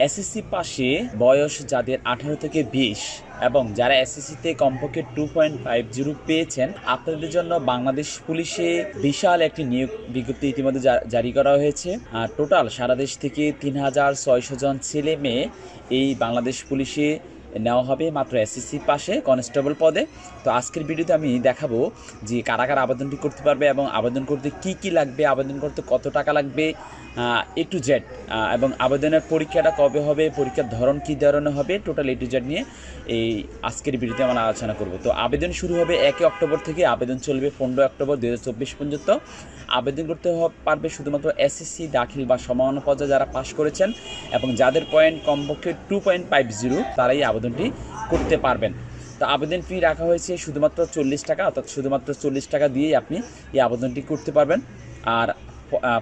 SSC পাশে বয়স যাদের আঠারো থেকে বিশ এবং যারা এসএসসিতে কমপক্ষে টু পয়েন্ট ফাইভ জিরো পেয়েছেন, আপনাদের জন্য বাংলাদেশ পুলিশে বিশাল একটি নিয়োগ বিজ্ঞপ্তি ইতিমধ্যে জারি করা হয়েছে। আর টোটাল সারা দেশ থেকে তিন হাজার ছয়শো জন ছেলে মেয়ে এই বাংলাদেশ পুলিশে নেওয়া হবে মাত্র এসএসসি পাশে কনস্টেবল পদে। তো আজকের ভিডিওতে আমি দেখাবো যে কারা কারা আবেদনটি করতে পারবে এবং আবেদন করতে কি কি লাগবে, আবেদন করতে কত টাকা লাগবে এ টু জেড এবং আবেদনের পরীক্ষাটা কবে হবে, পরীক্ষার ধরন কী ধরনের হবে টোটাল এ টু জেড নিয়ে এই আজকের ভিডিওতে আমরা আলোচনা করব। তো আবেদন শুরু হবে একই অক্টোবর থেকে, আবেদন চলবে পনেরো অক্টোবর দু হাজার চব্বিশ পর্যন্ত। আবেদন করতে পারবে শুধুমাত্র এসএসসি দাখিল বা সমান পর্যায়ে যারা পাশ করেছেন এবং যাদের পয়েন্ট কমপক্ষে টু পয়েন্ট ফাইভ জিরো তারাই আবেদনটি করতে পারবেন। তো আবেদন ফি রাখা হয়েছে শুধুমাত্র চল্লিশ টাকা অর্থাৎ শুধুমাত্র চল্লিশ টাকা দিয়েই আপনি এই আবেদনটি করতে পারবেন। আর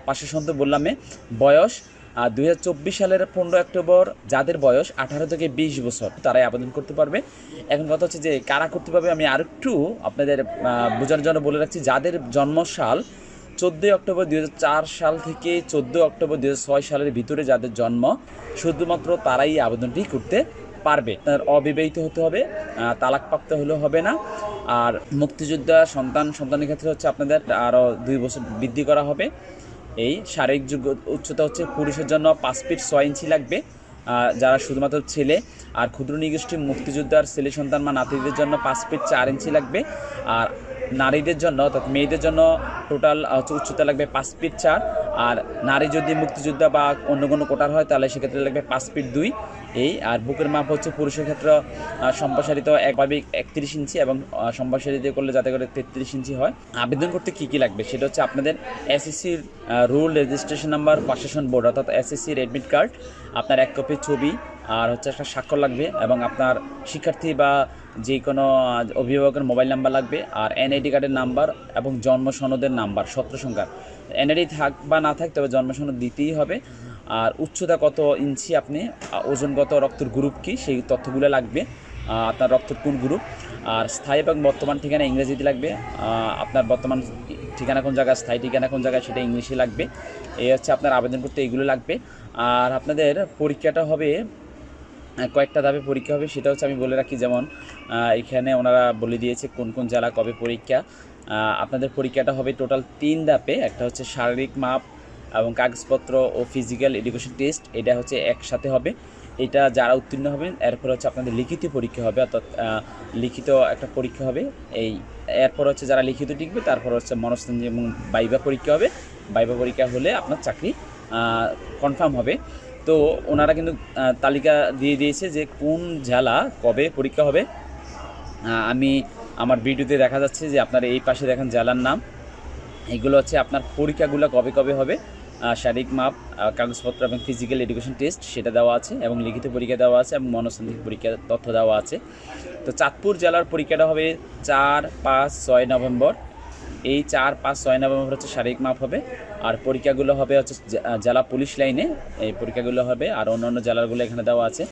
পাশে সন্ত বললামে বয়স দুই হাজার চব্বিশ সালের পনেরো অক্টোবর যাদের বয়স আঠারো থেকে বিশ বছর তারাই আবেদন করতে পারবে। এখন কথা হচ্ছে যে কারা করতে পারবে আমি আরেকটু আপনাদের আহ, বোঝানোর জন্য বলে রাখছি যাদের জন্মসাল চোদ্দোই অক্টোবর দু হাজার চার সাল থেকে চোদ্দোই অক্টোবর দু হাজার ছয় সালের ভিতরে যাদের জন্ম শুধুমাত্র তারাই আবেদনটি করতে পারবে, তার অবিবাহিত হতে হবে তালাকপ্রাপ্ত হলেও হবে না। আর মুক্তিযোদ্ধা সন্তান, সন্তানের ক্ষেত্রে হচ্ছে আপনাদের আরও দুই বছর বৃদ্ধি করা হবে। এই শারীরিক যোগ্য উচ্চতা হচ্ছে পুরুষের জন্য পাঁচ ফিট ছয় ইঞ্চি লাগবে যারা শুধুমাত্র ছেলে আর ক্ষুদ্র নিগোষ্ঠী মুক্তিযোদ্ধার ছেলে সন্তান বা নাতিদের জন্য পাঁচ ফিট চার ইঞ্চি লাগবে। আর নারীদের জন্য অর্থাৎ মেয়েদের জন্য টোটাল উচ্চতা লাগবে পাঁচ ফিট চার। আর নারী যদি মুক্তিযোদ্ধা বা অন্য কোনো কোটার হয়, তাহলে সেক্ষেত্রে লাগবে পাঁচ ফিট দুই। এই, আর বুকের মাপ হচ্ছে পুরুষের ক্ষেত্রে সম্প্রসারিত একভাবে একত্রিশ ইঞ্চি এবং সম্প্রসারিত করলে যাতে করে তেত্রিশ ইঞ্চি হয়। আবেদন করতে কী কী লাগবে? সেটা হচ্ছে আপনাদের এসএসসির রুল রেজিস্ট্রেশন নাম্বার প্রশাসন বোর্ড, অর্থাৎ এসএসসির অ্যাডমিট কার্ড। আপনার এক কপি ছবি, আর হচ্ছে একটা স্বাক্ষর লাগবে এবং আপনার শিক্ষার্থী বা যে কোনো অভিভাবকের মোবাইল নাম্বার লাগবে, আর এনআইডি কার্ডের নাম্বার এবং জন্ম সনদের নাম্বার, সত্র সংখ্যা এনআইডি থাক বা না থাক, তবে জন্ম সনদ দিতেই হবে। আর উচ্চতা কত ইঞ্চি আপনি ওজনগত রক্তের গ্রুপ কি, সেই তথ্যগুলো লাগবে আপনার রক্তের কোন গ্রুপ, আর স্থায়ী এবং বর্তমান ঠিকানা ইংরেজিতে লাগবে আপনার বর্তমান ঠিকানা কোন জায়গায়, স্থায়ী ঠিকানা কোন জায়গায় সেটা ইংলিশে লাগবে, এই হচ্ছে আপনার আবেদন করতে এইগুলো লাগবে, আর আপনাদের পরীক্ষাটা হবে কয়েকটা ধাপে পরীক্ষা হবে, সেটা হচ্ছে আমি বলে রাখি, যেমন এখানে ওনারা বলে দিয়েছে কোন কোন জেলা কবে পরীক্ষা আপনাদের পরীক্ষাটা হবে টোটাল তিন ধাপে, একটা হচ্ছে শারীরিক মাপ এবং কাগজপত্র ও ফিজিক্যাল এডুকেশন টেস্ট এটা হচ্ছে একসাথে হবে। এটা যারা উত্তীর্ণ হবেন, এরপর হচ্ছে আপনাদের লিখিত পরীক্ষা হবে, অর্থাৎ লিখিত একটা পরীক্ষা হবে। এই, এরপর হচ্ছে যারা লিখিত টিকবে, তারপর হচ্ছে মনস্তান এবং বাইবা পরীক্ষা হবে। বাইবা পরীক্ষা হলে আপনার চাকরি কনফার্ম হবে। তো ওনারা কিন্তু তালিকা দিয়ে দিয়েছে যে কোন জেলা কবে পরীক্ষা হবে। আমি আমার ভিডিওতে দেখা যাচ্ছে যে আপনার এই পাশে দেখেন জেলার নাম। এগুলো হচ্ছে আপনার পরীক্ষাগুলো কবে কবে হবে শারীরিক মাপ কাগজপত্র এবং ফিজিক্যাল এডুকেশন টেস্ট সেটা দেওয়া আছে এবং লিখিত পরীক্ষা দেওয়া আছে এবং মনস্তান্ত্রিক পরীক্ষার তথ্য দেওয়া আছে। তো চাঁদপুর জেলার পরীক্ষাটা হবে চার পাঁচ ছয় নভেম্বর। এই চার পাঁচ ছয় নভেম্বর হচ্ছে শারীরিক মাপ হবে আর পরীক্ষাগুলো হবে হচ্ছে জেলা পুলিশ লাইনে। এই পরীক্ষাগুলো হবে আর অন্য অন্য জেলাগুলো এখানে দেওয়া আছে।